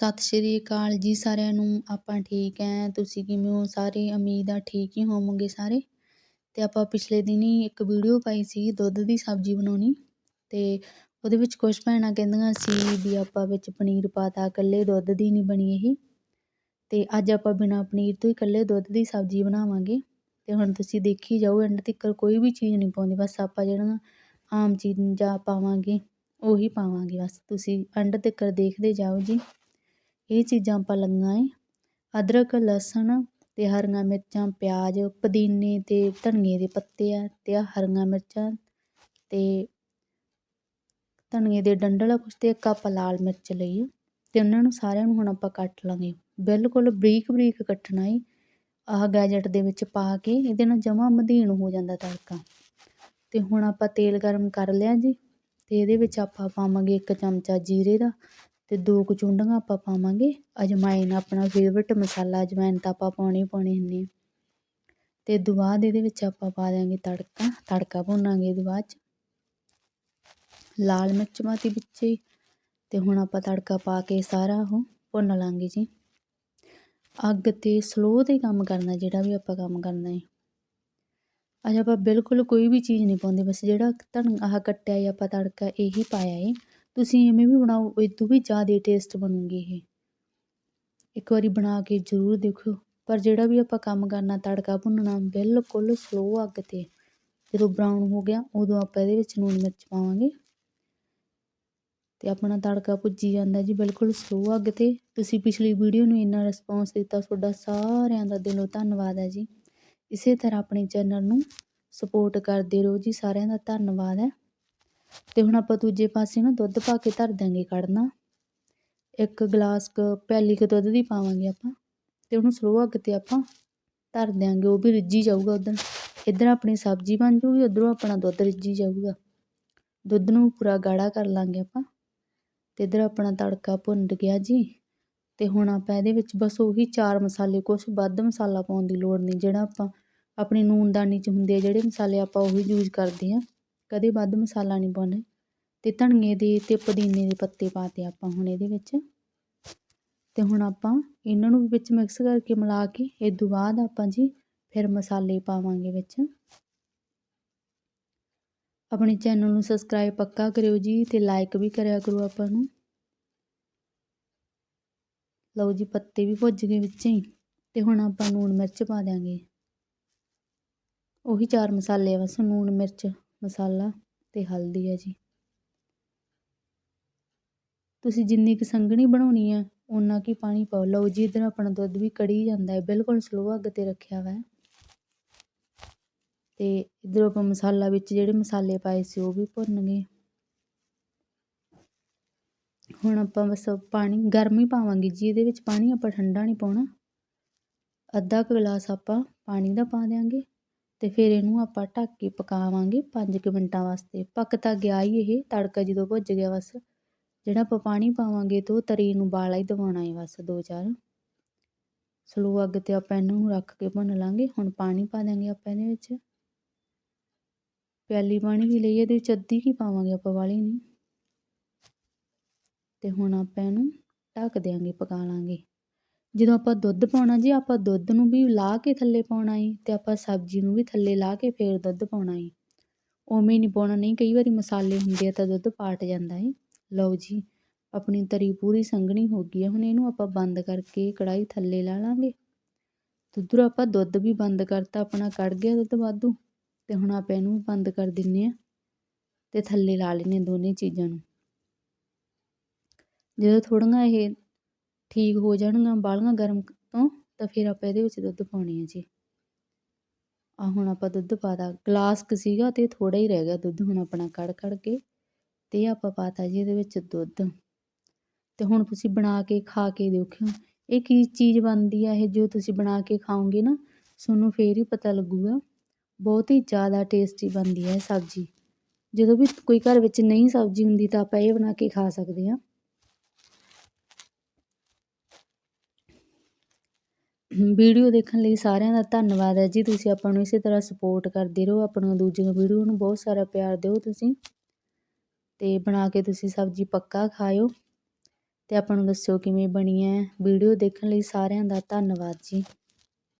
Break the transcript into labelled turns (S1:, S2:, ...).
S1: ਸਤਿ ਸ਼੍ਰੀ ਅਕਾਲ ਜੀ ਸਾਰਿਆਂ ਨੂੰ। ਆਪਾਂ ਠੀਕ ਐ। ਤੁਸੀਂ ਕਿਵੇਂ ਹੋ? ਸਾਰੇ ਉਮੀਦ ਆ ਠੀਕ ਹੀ ਹੋਵੋਗੇ ਸਾਰੇ। ਤੇ ਆਪਾਂ ਪਿਛਲੇ ਦਿਨੀ ਇੱਕ ਵੀਡੀਓ ਪਾਈ ਸੀ, ਦੁੱਧ ਦੀ ਸਬਜ਼ੀ ਬਣਾਉਣੀ। ਤੇ ਉਹਦੇ ਵਿੱਚ ਕੁਝ ਭੈਣਾਂ ਕਹਿੰਦੀਆਂ ਸੀ ਵੀ ਆਪਾਂ ਵਿੱਚ ਪਨੀਰ ਪਾਤਾ ਇਕੱਲੇ ਦੁੱਧ ਦੀ ਨਹੀਂ ਬਣੀ ਇਹ। ਤੇ ਅੱਜ ਆਪਾਂ ਬਿਨਾਂ ਪਨੀਰ ਤੋਂ ਹੀ ਇਕੱਲੇ ਦੁੱਧ ਦੀ ਸਬਜ਼ੀ ਬਣਾਵਾਂਗੇ। ਤੇ ਹੁਣ ਤੁਸੀਂ ਦੇਖੀ ਜਾਓ, ਐਂਡ ਤੱਕ ਕੋਈ ਵੀ ਚੀਜ਼ ਨਹੀਂ ਪਾਉਂਦੀ। ਬਸ ਆਪਾਂ ਜਿਹੜੀਆਂ ਆਮ ਚੀਜ਼ਾਂ ਪਾਵਾਂਗੇ, ਉਹੀ ਪਾਵਾਂਗੇ। ਬਸ ਤੁਸੀਂ ਐਂਡ ਤੱਕ ਦੇਖਦੇ ਜਾਓ ਜੀ। ਇਹ ਚੀਜ਼ਾਂ ਆਪਾਂ ਲਈਆਂ ਏ। ਅਦਰਕ, ਲਸਣ ਤੇ ਹਰੀਆਂ ਮਿਰਚਾਂ, ਪਿਆਜ਼, ਪੁਦੀਨੇ ਤੇ ਧਨੀਏ ਦੇ ਪੱਤੇ ਆ ਤੇ ਆਹ ਹਰੀਆਂ ਮਿਰਚਾਂ ਤੇ ਧਨੀਏ ਦੇ ਡੰਡਲ ਕੁਛ ਤੇ ਇੱਕ ਆਪਾਂ ਲਾਲ ਮਿਰਚ ਲਈ ਤੇ ਉਹਨਾਂ ਨੂੰ ਸਾਰਿਆਂ ਨੂੰ ਹੁਣ ਆਪਾਂ ਕੱਟ ਲਾਂਗੇ। ਬਿਲਕੁਲ ਬਰੀਕ ਬਰੀਕ ਕੱਟਣਾ ਏ। ਆਹ ਗੈਜਟ ਦੇ ਵਿੱਚ ਪਾ ਕੇ ਇਹਦੇ ਨਾਲ ਜਮਾ ਮਧੀਨ ਹੋ ਜਾਂਦਾ ਤੜਕਾ। ਤੇ ਹੁਣ ਆਪਾਂ ਤੇਲ ਗਰਮ ਕਰ ਲਿਆ ਜੀ ਤੇ ਇਹਦੇ ਵਿੱਚ ਆਪਾਂ ਪਾਵਾਂਗੇ ਇੱਕ ਚਮਚਾ ਜੀਰੇ ਦਾ ਅਤੇ ਦੋ ਕੁ ਚੁੰਡੀਆਂ ਆਪਾਂ ਪਾਵਾਂਗੇ। ਅਜਮਾਇਨ ਆਪਣਾ ਫੇਵਰਟ ਮਸਾਲਾ ਅਜਮਾਇਨ ਤਾਂ ਆਪਾਂ ਪਾਉਣੀ ਪਾਉਣੀ ਹੁੰਦੀ ਤੇ ਤੋਂ ਬਾਅਦ ਇਹਦੇ ਵਿੱਚ ਆਪਾਂ ਪਾ ਦਿਆਂਗੇ ਤੜਕਾ ਤੜਕਾ ਭੁੰਨਾਂਗੇ ਇਹਦੇ ਬਾਅਦ ਚ। ਲਾਲ ਮਿਰਚ ਪਾਤੀ ਵਿੱਚੇ ਤੇ ਹੁਣ ਆਪਾਂ ਤੜਕਾ ਪਾ ਕੇ ਸਾਰਾ ਉਹ ਭੁੰਨ ਲਾਂਗੇ ਜੀ। ਅੱਗ ਤੇ ਸਲੋ ਤੇ ਕੰਮ ਕਰਨਾ, ਜਿਹੜਾ ਵੀ ਆਪਾਂ ਕੰਮ ਕਰਨਾ ਹੈ ਅੱਜ ਆਪਾਂ ਬਿਲਕੁਲ ਕੋਈ ਵੀ ਚੀਜ਼ ਨਹੀਂ ਪਾਉਂਦੇ, ਬਸ ਜਿਹੜਾ ਧਨ, ਆਹ ਕੱਟਿਆ ਹੈ ਆਪਾਂ ਤੜਕਾ ਇਹੀ ਪਾਇਆ ਹੈ ਤੁਸੀਂ ਐਵੇਂ ਵੀ ਬਣਾਓ ਇਹ ਤੋਂ ਵੀ ਜ਼ਿਆਦਾ ਟੇਸਟ ਬਣੂਗੀ ਇਹ। ਇੱਕ ਵਾਰੀ ਬਣਾ ਕੇ ਜ਼ਰੂਰ ਦੇਖੋ ਪਰ ਜਿਹੜਾ ਵੀ ਆਪਾਂ ਕੰਮ ਕਰਨਾ, ਤੜਕਾ ਭੁੰਨਣਾ, ਬਿਲਕੁਲ ਸਲੋ ਅੱਗ ਤੇ। ਜਦੋਂ ਬਰਾਊਨ ਹੋ ਗਿਆ, ਉਦੋਂ ਆਪਾਂ ਇਹਦੇ ਵਿੱਚ ਲੂਣ ਮਿਰਚ ਪਾਵਾਂਗੇ। ਤੇ ਆਪਣਾ ਤੜਕਾ ਭੁੱਜੀ ਜਾਂਦਾ ਜੀ, ਬਿਲਕੁਲ ਸਲੋ ਅੱਗ ਤੇ। ਤੁਸੀਂ ਪਿਛਲੀ ਵੀਡੀਓ ਨੂੰ ਇੰਨਾ ਰਿਸਪੌਂਸ ਦਿੱਤਾ, ਤੁਹਾਡਾ ਸਾਰਿਆਂ ਦਾ ਦਿਲੋਂ ਧੰਨਵਾਦ ਹੈ ਜੀ। ਇਸੇ ਤਰ੍ਹਾਂ ਆਪਣੇ ਚੈਨਲ ਨੂੰ ਸਪੋਰਟ ਕਰਦੇ ਰਹੋ ਜੀ, ਸਾਰਿਆਂ ਦਾ ਧੰਨਵਾਦ ਹੈ। ਤੇ ਹੁਣ ਆਪਾਂ ਦੂਜੇ ਪਾਸੇ ਨਾ ਦੁੱਧ ਪਾ ਕੇ ਧਰ ਦਾਂਗੇ ਕੜਨਾ ਇੱਕ ਗਲਾਸ ਕ ਪਿਆਲੀ ਕ ਦੁੱਧ ਦੀ ਪਾਵਾਂਗੇ ਆਪਾਂ ਤੇ ਉਹਨੂੰ ਸਲੋ ਅੱਗ ਤੇ ਆਪਾਂ ਧਰ ਦਿਆਂਗੇ, ਉਹ ਵੀ ਰਿੱਝੀ ਜਾਊਗਾ ਉੱਧਰ। ਇੱਧਰ ਆਪਣੀ ਸਬਜ਼ੀ ਬਣ ਜੂਗੀ, ਉੱਧਰੋਂ ਆਪਣਾ ਦੁੱਧ ਰਿੱਝੀ ਜਾਊਗਾ। ਦੁੱਧ ਨੂੰ ਪੂਰਾ ਗਾੜਾ ਕਰ ਲਾਂਗੇ ਆਪਾਂ। ਤੇ ਇੱਧਰ ਆਪਣਾ ਤੜਕਾ ਭੁੰਨ ਗਿਆ ਜੀ। ਤੇ ਹੁਣ ਆਪਾਂ ਇਹਦੇ ਵਿੱਚ ਬਸ ਉਹੀ ਚਾਰ ਮਸਾਲੇ, ਕੁਛ ਵੱਧ ਮਸਾਲਾ ਪਾਉਣ ਦੀ ਲੋੜ ਨਹੀਂ, ਜਿਹੜਾ ਆਪਾਂ ਆਪਣੀ ਨੂਨਦਾਨੀ 'ਚ ਹੁੰਦੇ ਆ, ਜਿਹੜੇ ਮਸਾਲੇ ਆਪਾਂ ਉਹੀ ਯੂਜ਼ ਕਰਦੇ ਹਾਂ। ਕਦੇ ਵੱਧ ਮਸਾਲਾ ਨਹੀਂ ਪਾਉਣਾ। ਤੇ ਧਨੀਏ ਦੇ ਤੇ ਪੁਦੀਨੇ ਦੇ ਪੱਤੇ ਪਾਤੇ ਆਪਾਂ ਹੁਣ ਇਹਦੇ ਵਿੱਚ। ਤੇ ਹੁਣ ਆਪਾਂ ਇਹਨਾਂ ਨੂੰ ਵਿੱਚ ਮਿਕਸ ਕਰਕੇ ਮਿਲਾ ਕੇ, ਇਹ ਤੋਂ ਬਾਅਦ ਆਪਾਂ ਜੀ ਫਿਰ ਮਸਾਲੇ ਪਾਵਾਂਗੇ ਵਿੱਚ। ਆਪਣੇ ਚੈਨਲ ਨੂੰ ਸਬਸਕ੍ਰਾਈਬ ਪੱਕਾ ਕਰਿਓ ਜੀ ਤੇ ਲਾਈਕ ਵੀ ਕਰਿਆ ਕਰੋ ਆਪਾਂ ਨੂੰ। ਲਓ ਜੀ, ਪੱਤੇ ਵੀ ਭੁੱਜ ਗਏ ਵਿੱਚ ਹੀ। ਤੇ ਹੁਣ ਆਪਾਂ ਨੂਣ ਮਿਰਚ ਪਾ ਦਿਆਂਗੇ। ਉਹੀ ਚਾਰ ਮਸਾਲੇ ਆ ਬਸ ਨੂਣ ਮਿਰਚ। ਮਸਾਲਾ ਤੇ ਹਲਦੀ ਹੈ ਜੀ। ਤੁਸੀਂ ਜਿੰਨੀ ਕੁ ਸੰਘਣੀ ਬਣਾਉਣੀ ਹੈ ਉਨਾ ਕੁ ਪਾਣੀ ਪਾਓ। ਲਓ ਜੀ, ਇਧਰ ਆਪਣਾ ਦੁੱਧ ਵੀ ਕੜੀ ਜਾਂਦਾ ਹੈ। ਬਿਲਕੁਲ ਸਲੋ ਅੱਗ ਤੇ ਰੱਖਿਆ ਵਾ ਹੈ। ਤੇ ਇਧਰ ਆਪਾਂ ਮਸਾਲਾ ਵਿੱਚ ਜਿਹੜੇ ਮਸਾਲੇ ਪਾਏ ਸੀ, ਉਹ ਵੀ ਭੁੰਨ ਗਏ ਹੁਣ ਆਪਾਂ ਬਸ ਪਾਣੀ, ਗਰਮ ਹੀ ਪਾਵਾਂਗੇ ਜੀ। ਇਹਦੇ ਵਿੱਚ ਪਾਣੀ ਆਪਾਂ ਠੰਡਾ ਨਹੀਂ ਪਾਉਣਾ। ਅੱਧਾ ਕੁ ਗਲਾਸ ਆਪਾਂ ਪਾਣੀ ਦਾ ਪਾ ਦਿਆਂਗੇ। ਤੇ ਫਿਰ ਇਹਨੂੰ ਆਪਾਂ ਢੱਕ ਕੇ ਪਕਾਵਾਂਗੇ 5 ਮਿੰਟਾਂ ਵਾਸਤੇ। ਪੱਕ ਤਾਂ ਗਿਆ ਹੀ ਇਹ, ਤੜਕਾ ਜਦੋਂ ਭੁੱਜ ਗਿਆ ਬਸ। ਜਿਹੜਾ ਆਪਾਂ ਪਾਣੀ ਪਾਵਾਂਗੇ ਤੇ ਉਹ ਤਰੀ ਨੂੰ ਬਾਲਾ ਹੀ ਦਵਾਉਣਾ ਹੈ ਬਸ ਦੋ ਚਾਰ। ਸਲੋ ਅੱਗ ਤੇ ਆਪਾਂ ਇਹਨੂੰ ਰੱਖ ਕੇ ਭੁੰਨ ਲਾਂਗੇ। ਹੁਣ ਪਾਣੀ ਪਾ ਦਾਂਗੇ ਆਪਾਂ ਇਹਦੇ ਵਿੱਚ। ਪਿਆਲੀ ਪਾਣੀ ਵੀ ਲਈ, ਇਹਦੇ ਵਿੱਚ ਅੱਧੀ ਹੀ ਪਾਵਾਂਗੇ ਆਪਾਂ ਵਾਲੀ ਨਹੀਂ। ਤੇ ਹੁਣ ਆਪਾਂ ਇਹਨੂੰ ਢੱਕ ਦਿਆਂਗੇ, ਪਕਾ ਲਾਂਗੇ। ਜਦੋਂ ਆਪਾਂ ਦੁੱਧ ਪਾਉਣਾ ਜੀ, ਆਪਾਂ ਦੁੱਧ ਨੂੰ ਵੀ ਲਾਹ ਕੇ ਥੱਲੇ ਪਾਉਣਾ ਏ ਅਤੇ ਆਪਾਂ ਸਬਜ਼ੀ ਨੂੰ ਵੀ ਥੱਲੇ ਲਾ ਕੇ ਫਿਰ ਦੁੱਧ ਪਾਉਣਾ ਏ ਉਵੇਂ ਨਹੀਂ ਪਾਉਣਾ, ਨਹੀਂ ਕਈ ਵਾਰੀ ਮਸਾਲੇ ਹੁੰਦੇ ਆ ਤਾਂ ਦੁੱਧ ਪਾਟ ਜਾਂਦਾ ਹੈ ਲਓ ਜੀ, ਆਪਣੀ ਤਰੀ ਪੂਰੀ ਸੰਘਣੀ ਹੋ ਗਈ ਹੈ ਹੁਣ ਇਹਨੂੰ ਆਪਾਂ ਬੰਦ ਕਰਕੇ ਕੜਾਈ ਥੱਲੇ ਲਾ ਲਾਂਗੇ। ਉਧਰੋਂ ਆਪਾਂ ਦੁੱਧ ਵੀ ਬੰਦ ਕਰਤਾ, ਆਪਣਾ ਕੱਢ ਗਿਆ ਦੁੱਧ ਵਾਧੂ, ਤੇ ਹੁਣ ਆਪਾਂ ਇਹਨੂੰ ਬੰਦ ਕਰ ਦਿੰਨੇ ਆ, ਤੇ ਥੱਲੇ ਲਾ ਲੈਨੇ ਦੋਨੇ ਚੀਜ਼ਾਂ ਨੂੰ। ਜਦੋਂ ਥੋੜੀਆਂ ਇਹ ਠੀਕ ਹੋ ਜਾਣਗੀਆਂ ਬਾਲੀਆਂ ਗਰਮ ਤੋਂ, ਤਾਂ ਫਿਰ ਆਪਾਂ ਇਹਦੇ ਵਿੱਚ ਦੁੱਧ ਪਾਉਣੇ ਆ ਜੀ। ਆ ਹੁਣ ਆਪਾਂ ਦੁੱਧ ਪਾਤਾ ਗਲਾਸ ਕ ਸੀਗਾ ਤੇ ਥੋੜਾ ਹੀ ਰਹਿ ਗਿਆ ਦੁੱਧ ਹੁਣ ਆਪਣਾ ਕੜ ਕੜ ਕੇ, ਤੇ ਆਪਾਂ ਪਾਤਾ ਜੀ ਇਹਦੇ ਵਿੱਚ ਦੁੱਧ। ਤੇ ਹੁਣ ਤੁਸੀਂ ਬਣਾ ਕੇ ਖਾ ਕੇ ਦੇਖਿਓ, ਇਹ ਕੀ ਚੀਜ਼ ਬਣਦੀ ਆ, ਇਹ ਜੋ ਤੁਸੀਂ ਬਣਾ ਕੇ ਖਾਓਗੇ ਨਾ, ਤੁਹਾਨੂੰ ਫੇਰ ਹੀ ਪਤਾ ਲੱਗੂਗਾ। ਬਹੁਤ ਹੀ ਜ਼ਿਆਦਾ ਟੇਸਟੀ ਬਣਦੀ ਹੈ ਇਹ ਸਬਜ਼ੀ। ਜਦੋਂ ਵੀ ਕੋਈ ਘਰ ਵਿੱਚ ਨਹੀਂ ਸਬਜ਼ੀ ਹੁੰਦੀ ਤਾਂ ਆਪਾਂ ਇਹ ਬਣਾ ਕੇ ਖਾ ਸਕਦੇ ਹਾਂ। ਵੀਡੀਓ ਦੇਖਣ ਲਈ ਸਾਰਿਆਂ ਦਾ ਧੰਨਵਾਦ ਹੈ ਜੀ। ਤੁਸੀਂ ਆਪਾਂ ਨੂੰ ਇਸੇ ਤਰ੍ਹਾਂ ਸਪੋਰਟ ਕਰਦੇ ਰਹੋ। ਆਪਣੀਆਂ ਦੂਜੀਆਂ ਵੀਡੀਓ ਨੂੰ ਬਹੁਤ ਸਾਰਾ ਪਿਆਰ ਦਿਓ ਤੁਸੀਂ। ਤੇ ਬਣਾ ਕੇ ਤੁਸੀਂ ਸਬਜ਼ੀ ਪੱਕਾ ਖਾਇਓ। ਤੇ ਆਪਾਂ ਨੂੰ ਦੱਸਿਓ ਕਿਵੇਂ ਬਣੀ ਹੈ। ਵੀਡੀਓ ਦੇਖਣ ਲਈ ਸਾਰਿਆਂ ਦਾ ਧੰਨਵਾਦ ਜੀ।